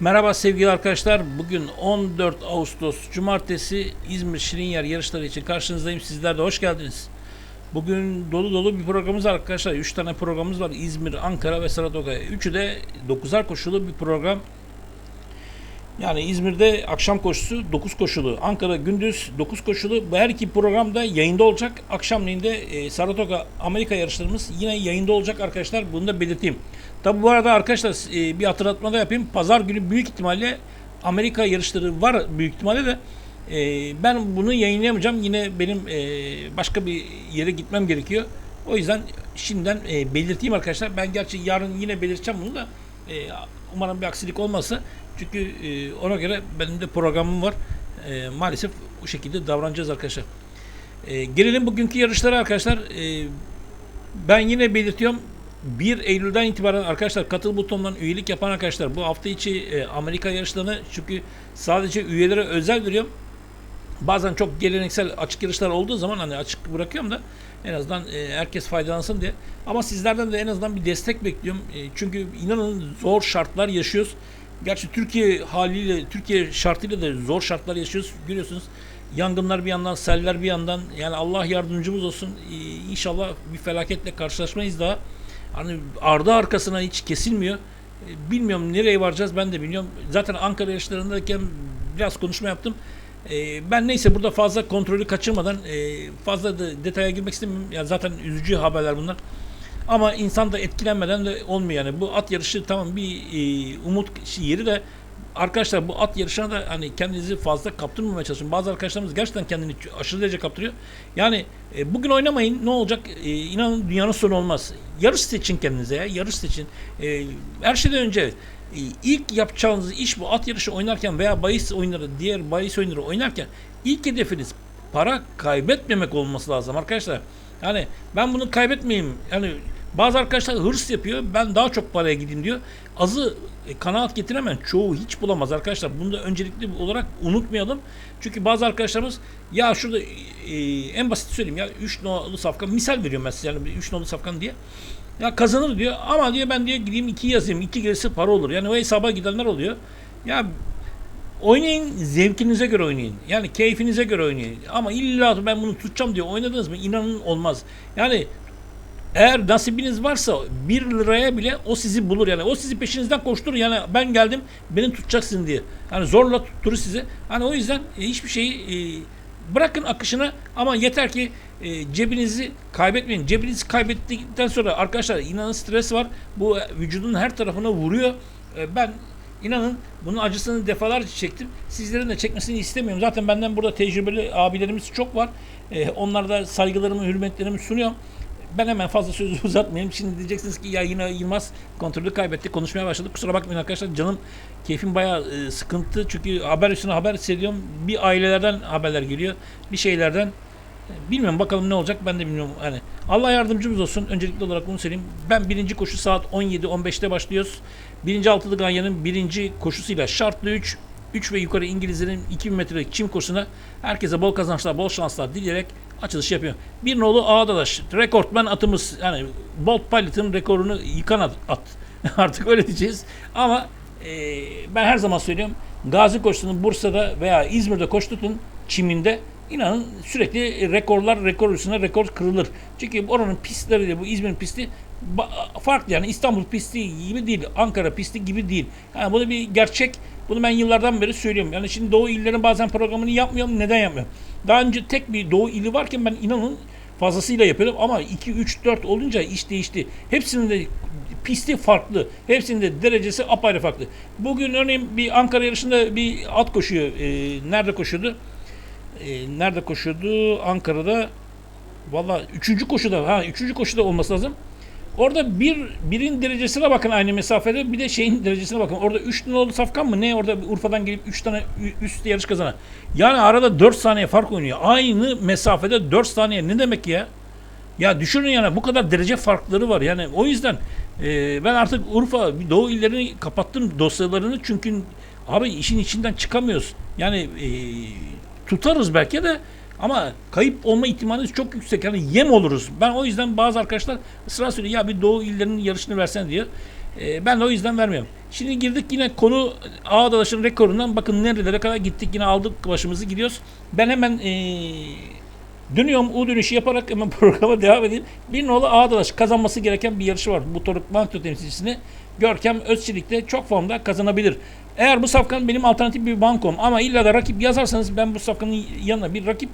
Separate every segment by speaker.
Speaker 1: Merhaba sevgili arkadaşlar. Bugün 14 Ağustos Cumartesi İzmir Şirinyer yarışları için karşınızdayım. Sizler de hoş geldiniz. Bugün dolu dolu bir programımız var arkadaşlar. 3 tane programımız var. İzmir, Ankara ve Saratoga'ya. Üçü de 9'ar koşulu bir program. Yani İzmir'de akşam koşusu 9 koşulu, Ankara gündüz 9 koşulu. Her iki program da yayında olacak. Akşamleyin de e, Saratoga Amerika yarışlarımız yine yayında olacak arkadaşlar. Bunu da belirteyim. Tabi bu arada arkadaşlar e, bir hatırlatma da yapayım. Pazar günü büyük ihtimalle Amerika yarışları var büyük ihtimalle de e, ben bunu yayınlayamayacağım. Yine benim e, başka bir yere gitmem gerekiyor. O yüzden şimdiden e, belirteyim arkadaşlar. Ben gerçi yarın yine belirteceğim bunu da e, umarım bir aksilik olmazsa. Çünkü e, ona göre benim de programım var. E, maalesef bu şekilde davranacağız arkadaşlar. E, gelelim bugünkü yarışlara arkadaşlar. Ben yine belirtiyorum. 1 Eylül'den itibaren arkadaşlar katıl butonundan üyelik yapan arkadaşlar bu hafta içi Amerika yarışlarını çünkü sadece üyelere özel veriyorum. Bazen çok geleneksel açık yarışlar olduğu zaman hani açık bırakıyorum da en azından e, herkes faydalansın diye. Ama sizlerden de en azından bir destek bekliyorum. E, çünkü inanın zor şartlar yaşıyoruz. Gerçi Türkiye haliyle, Türkiye şartıyla da zor şartlar yaşıyoruz. Görüyorsunuz yangınlar bir yandan, seller bir yandan. Yani Allah yardımcımız olsun. E, inşallah bir felaketle karşılaşmayız daha. Hani ardı arkasına hiç kesilmiyor. E, Bilmiyorum nereye varacağız ben de bilmiyorum. Zaten Ankara yarışlarındayken biraz konuşma yaptım. E, ben neyse burada fazla kontrolü kaçırmadan e, fazla da detaya girmek istemiyorum. Ya zaten üzücü haberler bunlar. Ama insan da etkilenmeden de olmuyor yani. Bu at yarışı tamam bir e, umut yeri de arkadaşlar bu at yarışına da hani kendinizi fazla kaptırmamaya çalışın. Bazı arkadaşlarımız gerçekten kendini aşırı derece kaptırıyor. Yani e, bugün oynamayın ne olacak? E, inanın dünyanın sonu olmaz. Yarış seçin kendinize ya. Yarış seçin. E, her şeyden önce ilk yapacağınız iş bu at yarışı oynarken veya bahis oyunları, diğer bahis oyunları oynarken ilk hedefiniz para kaybetmemek olması lazım arkadaşlar. Yani ben bunu kaybetmeyeyim. Yani bazı arkadaşlar hırs yapıyor. Ben daha çok paraya gideyim diyor. Azı e, kanaat getiremeyen çoğu hiç bulamaz arkadaşlar. Bunu da öncelikli olarak unutmayalım. Çünkü bazı arkadaşlarımız ya şurada e, en basit söyleyeyim ya 3 nolu safkan misal veriyorum ben size yani 3 nolu safkan diye. Ya kazanır diyor ama diyor ben diyor gideyim 2 yazayım. 2 gelirse para olur. Yani o hesaba gidenler oluyor. Ya Oynayın zevkinize göre oynayın. Yani keyfinize göre oynayın. Ama illa ben bunu tutacağım diye oynadınız mı inanın olmaz. Yani eğer nasibiniz varsa 1 liraya bile o sizi bulur yani. O sizi peşinizden koşturur yani ben geldim beni tutacaksın diye. Yani zorla tutturur sizi. Hani o yüzden e, hiçbir şeyi e, bırakın akışına ama yeter ki e, cebinizi kaybetmeyin. Cebinizi kaybettikten sonra arkadaşlar inanın stres var. Bu vücudun her tarafına vuruyor. E, ben İnanın bunun acısını defalarca çektim. Sizlerin de çekmesini istemiyorum. Zaten benden burada tecrübeli abilerimiz çok var. Ee, onlara da saygılarımı, hürmetlerimi sunuyorum. Ben hemen fazla sözü uzatmayayım. Şimdi diyeceksiniz ki ya yine Yılmaz kontrolü kaybetti. Konuşmaya başladık. Kusura bakmayın arkadaşlar. Canım keyfim bayağı e, sıkıntı. Çünkü haber üstüne haber hissediyorum. Bir ailelerden haberler geliyor. Bir şeylerden. Bilmiyorum bakalım ne olacak ben de bilmiyorum. Hani Allah yardımcımız olsun. Öncelikli olarak bunu söyleyeyim. Ben birinci koşu saat 17-15'te başlıyoruz. Birinci altılı ganyanın birinci koşusuyla şartlı 3 3 ve yukarı İngilizlerin 2000 metrelik çim koşusuna herkese bol kazançlar, bol şanslar dileyerek açılış yapıyor. Bir nolu Ağdadaş, rekortmen atımız yani Bolt Pilot'ın rekorunu yıkan at. at. Artık öyle diyeceğiz. Ama e, ben her zaman söylüyorum Gazi koşusunun Bursa'da veya İzmir'de koştutun çiminde İnanın sürekli rekorlar rekor üstüne rekor kırılır. Çünkü oranın pistleriyle bu İzmir'in pisti farklı yani İstanbul pisti gibi değil, Ankara pisti gibi değil. Yani bu da bir gerçek. Bunu ben yıllardan beri söylüyorum. Yani şimdi Doğu illerin bazen programını yapmıyorum. Neden yapmıyorum? Daha önce tek bir Doğu ili varken ben inanın fazlasıyla yapıyordum ama 2 3 4 olunca iş değişti. Hepsinin de pisti farklı. Hepsinin de derecesi apayrı farklı. Bugün örneğin bir Ankara yarışında bir at koşuyor. Ee, nerede koşuyordu? e, nerede koşuyordu? Ankara'da valla üçüncü koşuda ha üçüncü koşuda olması lazım. Orada bir birin derecesine bakın aynı mesafede bir de şeyin derecesine bakın. Orada 3 oldu safkan mı ne orada Urfa'dan gelip 3 tane üst yarış kazanan. Yani arada 4 saniye fark oynuyor. Aynı mesafede 4 saniye ne demek ya? Ya düşünün yani bu kadar derece farkları var. Yani o yüzden e, ben artık Urfa Doğu illerini kapattım dosyalarını çünkü abi işin içinden çıkamıyoruz. Yani e, tutarız belki de ama kayıp olma ihtimalimiz çok yüksek. Yani yem oluruz. Ben o yüzden bazı arkadaşlar ısrar söylüyor ya bir doğu illerinin yarışını versen diye. E, ben de o yüzden vermiyorum. Şimdi girdik yine konu ağ dalaşın rekorundan. Bakın nerelere kadar gittik. Yine aldık başımızı gidiyoruz. Ben hemen e, dönüyorum U dönüşü yaparak hemen programa devam edeyim. Bir nolu ağ dalaşı kazanması gereken bir yarışı var. Bu Toruk Manto temsilcisini Görkem Özçelik'te çok formda kazanabilir. Eğer bu safkan benim alternatif bir bankom ama illa da rakip yazarsanız ben bu safkanın yanına bir rakip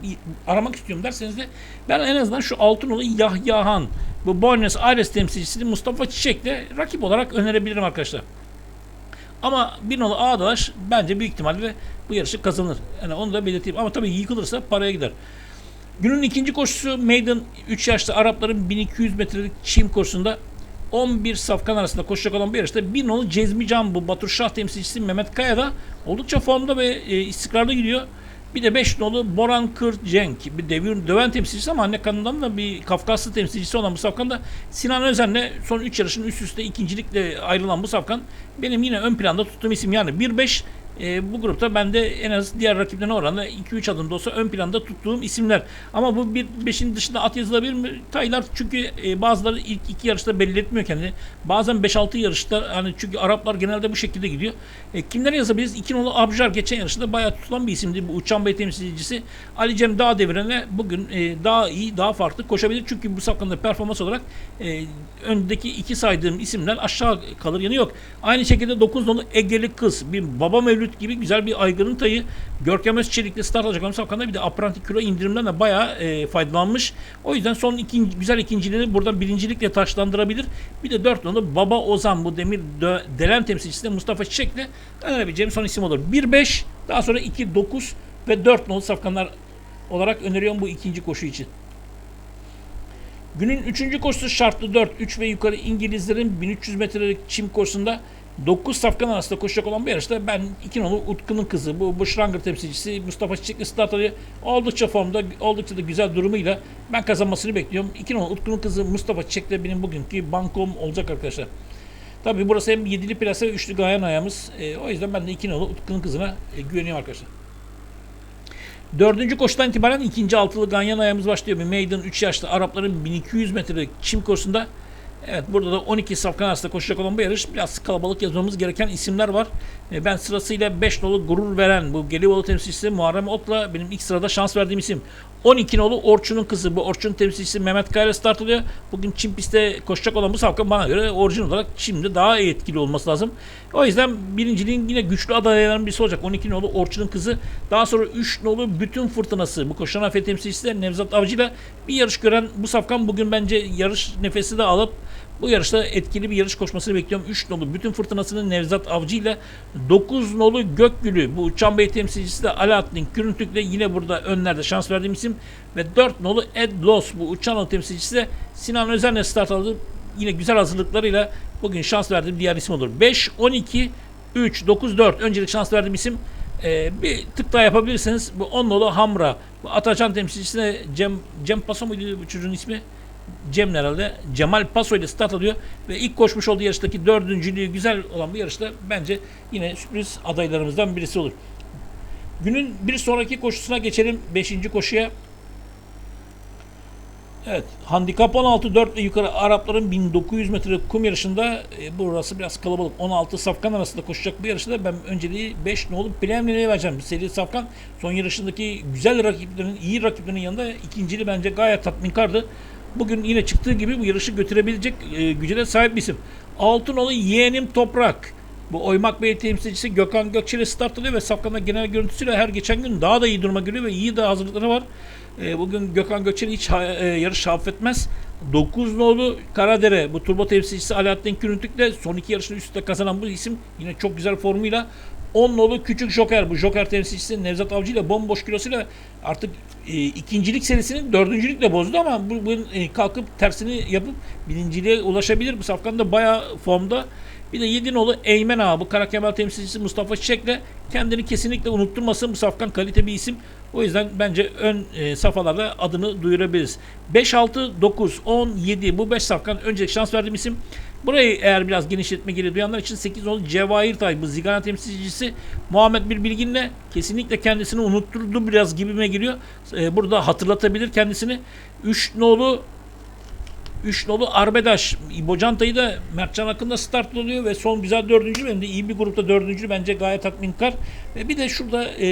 Speaker 1: aramak istiyorum derseniz de ben en azından şu Altınolu Yahya Han bu Buenos Aires temsilcisi Mustafa Çiçek'le rakip olarak önerebilirim arkadaşlar. Ama bir nolu Ağdaş bence büyük ihtimalle bu yarışı kazanır. Yani onu da belirteyim. Ama tabii yıkılırsa paraya gider. Günün ikinci koşusu Maiden 3 yaşlı Arapların 1200 metrelik çim koşusunda 11 safkan arasında koşacak olan bir yarışta bir nolu Cezmi Can bu Batur temsilcisi Mehmet Kaya da oldukça formda ve e, istikrarlı gidiyor. Bir de 5 nolu Boran Kır Cenk bir devir döven temsilcisi ama anne kanından da bir Kafkaslı temsilcisi olan bu safkan da Sinan Özen'le son 3 yarışın üst üste ikincilikle ayrılan bu safkan benim yine ön planda tuttuğum isim yani 1-5 e, bu grupta ben de en az diğer rakiplerine oranla 2-3 adım da olsa ön planda tuttuğum isimler. Ama bu 1-5'in dışında at yazılabilir mi? Taylar çünkü e, bazıları ilk iki yarışta belli etmiyor kendini. Bazen 5-6 yarışta hani çünkü Araplar genelde bu şekilde gidiyor. E, kimler yazabiliriz? İki nolu Abjar geçen yarışta bayağı tutulan bir isimdi. Bu Uçan Bey temsilcisi Ali Cem Dağ devrene bugün e, daha iyi, daha farklı koşabilir. Çünkü bu safkanda performans olarak e, öndeki iki saydığım isimler aşağı kalır yanı yok. Aynı şekilde 9 nolu Egeli Kız bir baba mevlüt gibi güzel bir aygırın tayı Görkem Özçelik'le start alacak olan safkanda bir de apranti kilo indirimden de bayağı e, faydalanmış. O yüzden son ikinci, güzel ikinciliğini buradan birincilikle taşlandırabilir. Bir de 4 nolu Baba Ozan bu demir dö, delen temsilcisi de Mustafa Çiçek'le önerebileceğim son isim olur. 1-5 daha sonra 2-9 ve 4 nolu safkanlar olarak öneriyorum bu ikinci koşu için. Günün üçüncü koşusu şartlı 4, 3 ve yukarı İngilizlerin 1300 metrelik çim koşusunda 9 safkan arasında koşacak olan bir yarışta ben iki nolu Utku'nun kızı bu Bushranger temsilcisi Mustafa Çiçekli start alıyor. Oldukça formda oldukça da güzel durumuyla ben kazanmasını bekliyorum. İki nolu Utku'nun kızı Mustafa Çiçekli benim bugünkü bankom olacak arkadaşlar. Tabi burası hem yedili plase ve üçlü gayan ayağımız. E, o yüzden ben de iki nolu Utku'nun kızına e, güveniyorum arkadaşlar. Dördüncü koşudan itibaren ikinci altılı ganyan ayağımız başlıyor. Bir maiden 3 yaşlı Arapların 1200 metrelik çim koşusunda Evet burada da 12 safkan arasında koşacak olan bu yarış biraz kalabalık yazmamız gereken isimler var. E, ben sırasıyla 5 nolu gurur veren bu Gelibolu temsilcisi Muharrem Ot'la benim ilk sırada şans verdiğim isim. 12 nolu Orçun'un kızı bu Orçun temsilcisi Mehmet Kaya start alıyor. Bugün Çin pistte koşacak olan bu safkan bana göre orijinal olarak Çin'de daha etkili olması lazım. O yüzden birinciliğin yine güçlü adaylarından birisi olacak. 12 nolu Orçun'un kızı. Daha sonra 3 nolu bütün fırtınası. Bu koşan afet temsilcisi de Nevzat Avcı'yla bir yarış gören bu safkan bugün bence yarış nefesi de alıp bu yarışta etkili bir yarış koşmasını bekliyorum. 3 nolu bütün fırtınasının Nevzat Avcı ile 9 nolu Gökgülü bu Uçan Bey temsilcisi de Alaaddin Kürüntük'le yine burada önlerde şans verdiğim isim ve 4 nolu Ed Los bu Uçan temsilcisi de Sinan Özen'le start aldı. Yine güzel hazırlıklarıyla bugün şans verdiğim diğer isim olur. 5, 12, 3, 9, 4 öncelik şans verdiğim isim ee, bir tık daha yapabilirsiniz. Bu 10 nolu Hamra. Bu Atacan temsilcisine Cem, Cem Paso muydu bu çocuğun ismi? Cem herhalde Cemal Paso ile start alıyor ve ilk koşmuş olduğu yarıştaki dördüncülüğü güzel olan bir yarışta bence yine sürpriz adaylarımızdan birisi olur. Günün bir sonraki koşusuna geçelim. Beşinci koşuya. Evet. Handikap 16 4 ve yukarı Arapların 1900 metre kum yarışında e, burası biraz kalabalık. 16 safkan arasında koşacak bir yarışta ben önceliği 5 ne olup Premier'e vereceğim. Seri safkan son yarışındaki güzel rakiplerin, iyi rakiplerin yanında ikincili bence gayet tatminkardı. Bugün yine çıktığı gibi bu yarışı götürebilecek e, güce sahip bir isim. Altınoğlu yeğenim Toprak. Bu Oymak Bey temsilcisi Gökhan Gökçeli start ve Safkan'da genel görüntüsüyle her geçen gün daha da iyi duruma geliyor ve iyi de hazırlıkları var. E, bugün Gökhan Gökçeli hiç ha, e, yarış affetmez. 9 nolu Karadere bu turbo temsilcisi Alaaddin Kürüntük'le son iki yarışını üst kazanan bu isim yine çok güzel formuyla 10 nolu küçük Joker bu Joker temsilcisi Nevzat Avcı ile bomboş kilosuyla artık e, ikincilik serisini dördüncülükle bozdu ama bu, bu e, kalkıp tersini yapıp birinciliğe ulaşabilir. Bu safkan da bayağı formda. Bir de 7 nolu Eymen Ağa bu Kara Kemal temsilcisi Mustafa Çiçek'le kendini kesinlikle unutturmasın. Bu safkan kalite bir isim. O yüzden bence ön e, safhalarda adını duyurabiliriz. 5, 6, 9, 10, 7 bu 5 safkan öncelik şans verdiğim isim. Burayı eğer biraz genişletme gelir duyanlar için 8 nolu Cevahir Tay bu Zigana temsilcisi Muhammed Bir Bilgin'le kesinlikle kendisini unutturdu biraz gibime geliyor. E, burada hatırlatabilir kendisini. 3 nolu 3 nolu Arbedaş. İbo Canta'yı da Mertcan Akın'da start oluyor ve son güzel dördüncü benim de iyi bir grupta dördüncü bence gayet tatminkar. Ve bir de şurada e,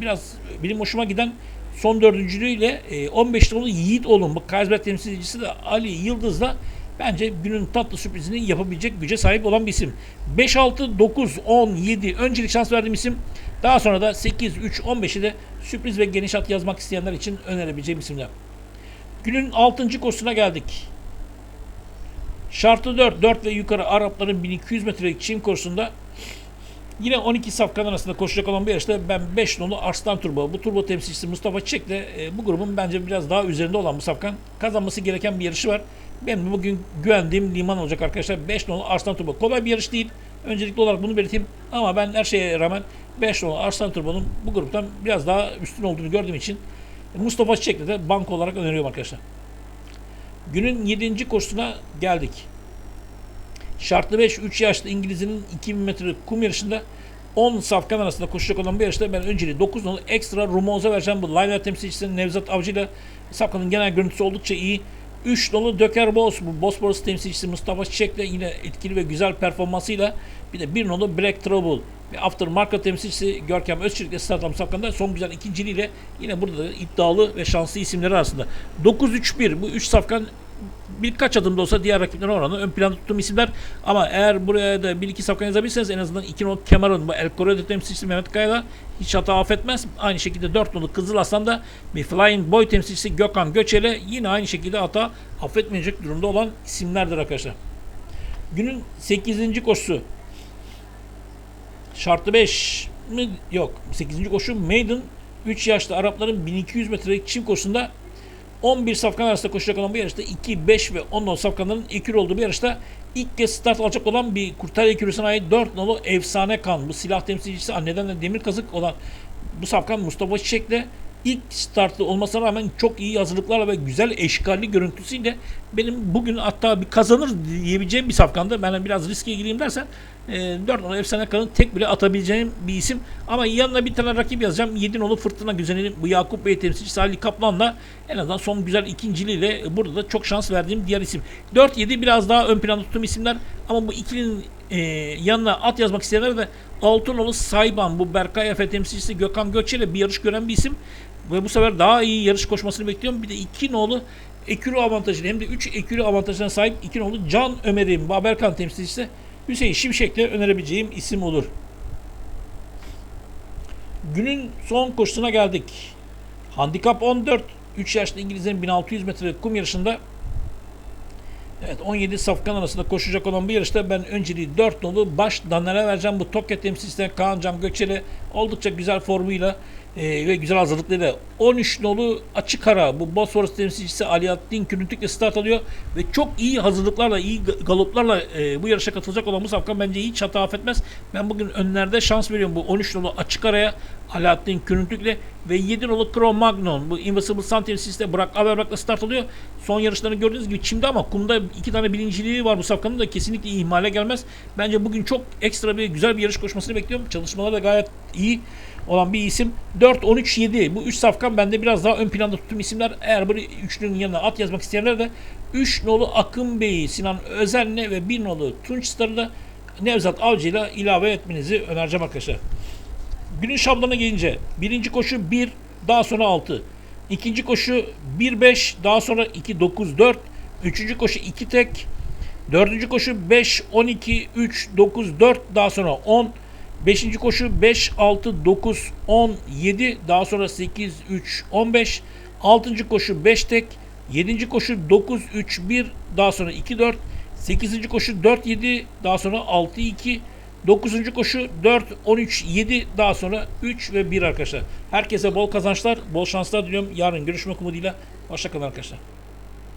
Speaker 1: biraz benim hoşuma giden son dördüncülüğüyle e, 15 nolu Yiğit Olun. Bu Kaysberg temsilcisi de Ali Yıldız'la bence günün tatlı sürprizini yapabilecek güce sahip olan bir isim. 5, 6, 9, 10, 7 öncelik şans verdiğim isim. Daha sonra da 8, 3, 15'i de sürpriz ve geniş at yazmak isteyenler için önerebileceğim isimler. Günün 6. koşusuna geldik. Şartı 4, 4 ve yukarı Arapların 1200 metrelik çim koşusunda yine 12 safkan arasında koşacak olan bir yarışta ben 5 nolu Arslan Turbo, bu turbo temsilcisi Mustafa Çiçek'le e, bu grubun bence biraz daha üzerinde olan bu safkan kazanması gereken bir yarışı var. Benim bugün güvendiğim liman olacak arkadaşlar. 5 nolu Arslan Turbo. Kolay bir yarış değil. Öncelikli olarak bunu belirteyim. Ama ben her şeye rağmen 5 nolu Arslan Turbo'nun bu gruptan biraz daha üstün olduğunu gördüğüm için Mustafa Çiçek'le de banko olarak öneriyorum arkadaşlar. Günün 7. koşusuna geldik. Şartlı 5 3 yaşlı İngiliz'in 2000 metre kum yarışında 10 safkan arasında koşacak olan bir yarışta ben önceliği 9 nolu ekstra Rumoz'a vereceğim. Bu Liner temsilcisi Nevzat Avcı ile safkanın genel görüntüsü oldukça iyi. 3 nolu Döker Boz, bu Bosporus temsilcisi Mustafa Çiçek'le yine etkili ve güzel performansıyla bir de 1 nolu Black Trouble ve Aftermarket temsilcisi Görkem Özçelik'le start alan safkanda son güzel ikinciliğiyle yine burada da iddialı ve şanslı isimleri arasında. 9-3-1 bu 3 safkan birkaç adım da olsa diğer rakiplerine oranla ön planda tuttuğum isimler ama eğer buraya da bir iki safkan yazabilirseniz en azından 2 nolu Cameron bu El Corredo temsilcisi Mehmet Kaya'da hiç hata affetmez. Aynı şekilde 4 nolu Kızıl Aslan da bir Flying Boy temsilcisi Gökhan Göçel'e yine aynı şekilde hata affetmeyecek durumda olan isimlerdir arkadaşlar. Günün 8. koşusu Şartlı 5 mi? Yok. 8. koşu Maiden 3 yaşlı Arapların 1200 metrelik çim koşusunda 11 safkan arasında koşacak olan bu yarışta 2, 5 ve 10 nolu safkanların ekür olduğu bir yarışta ilk kez start alacak olan bir kurtarı ekürüsüne ait 4 nolu efsane kan. Bu silah temsilcisi anneden de demir kazık olan bu safkan Mustafa Çiçek'le ilk startlı olmasına rağmen çok iyi hazırlıklarla ve güzel eşkalli görüntüsüyle benim bugün hatta bir kazanır diyebileceğim bir safkanda ben biraz riske gireyim dersen e, 4 nolu efsane kanın tek bile atabileceğim bir isim. Ama yanına bir tane rakip yazacağım. 7 nolu Fırtına Güzeli'nin bu Yakup Bey temsilcisi Ali Kaplan'la en azından son güzel ikinciliğiyle burada da çok şans verdiğim diğer isim. 4-7 biraz daha ön planda tuttuğum isimler ama bu ikilinin e, yanına at yazmak isteyenler de Altınolu Sayban bu Berkay Efe temsilcisi Gökhan Göçe ile bir yarış gören bir isim. Ve bu sefer daha iyi yarış koşmasını bekliyorum. Bir de iki nolu ekürü avantajını hem de 3 ekürü avantajına sahip iki nolu Can Ömer'in bu Haberkan temsilcisi Hüseyin Şimşek'le önerebileceğim isim olur. Günün son koşusuna geldik. Handikap 14. 3 yaşlı İngilizlerin 1600 metre kum yarışında Evet 17 safkan arasında koşacak olan bir yarışta ben önceliği 4 nolu baş danlara vereceğim. Bu Tokyo temsilcisinden Kaan Can Gökçeli oldukça güzel formuyla e, ve güzel hazırlıklarıyla 13 nolu açık ara bu Bosphorus temsilcisi Aliyattin Kürüntük'le start alıyor ve çok iyi hazırlıklarla iyi galoplarla e, bu yarışa katılacak olan bu safkan bence hiç hata affetmez. Ben bugün önlerde şans veriyorum bu 13 nolu açık araya Alaaddin Kürüntük'le ve 7 nolu Cro Magnon bu Invisible Sun temsilcisi Burak Averbak'la start alıyor. Son yarışlarını gördüğünüz gibi çimde ama kumda iki tane birinciliği var bu safkanın da kesinlikle ihmale gelmez. Bence bugün çok ekstra bir güzel bir yarış koşmasını bekliyorum. Çalışmaları da gayet iyi olan bir isim. 4, 13, 7. Bu 3 safkan bende biraz daha ön planda tuttuğum isimler. Eğer böyle üçlünün yanına at yazmak isteyenler de 3 nolu Akın Bey'i, Sinan Özen'le ve 1 nolu Tunç Star'ı da Nevzat Avcı ile ilave etmenizi önereceğim arkadaşlar. Günün şablona gelince birinci koşu 1 daha sonra 6. İkinci koşu 1-5 daha sonra 2-9-4. Üçüncü koşu 2 tek. Dördüncü koşu 5, 12, 3, 9, 4 daha sonra 10. Beşinci koşu 5, 6, 9, 10, 7 daha sonra 8, 3, 15. Altıncı koşu 5 tek. Yedinci koşu 9, 3, 1 daha sonra 2, 4. Sekizinci koşu 4, 7 daha sonra 6, 2. 9. koşu 4, 13, 7 daha sonra 3 ve 1 arkadaşlar. Herkese bol kazançlar, bol şanslar diliyorum. Yarın görüşmek umuduyla. Hoşçakalın arkadaşlar.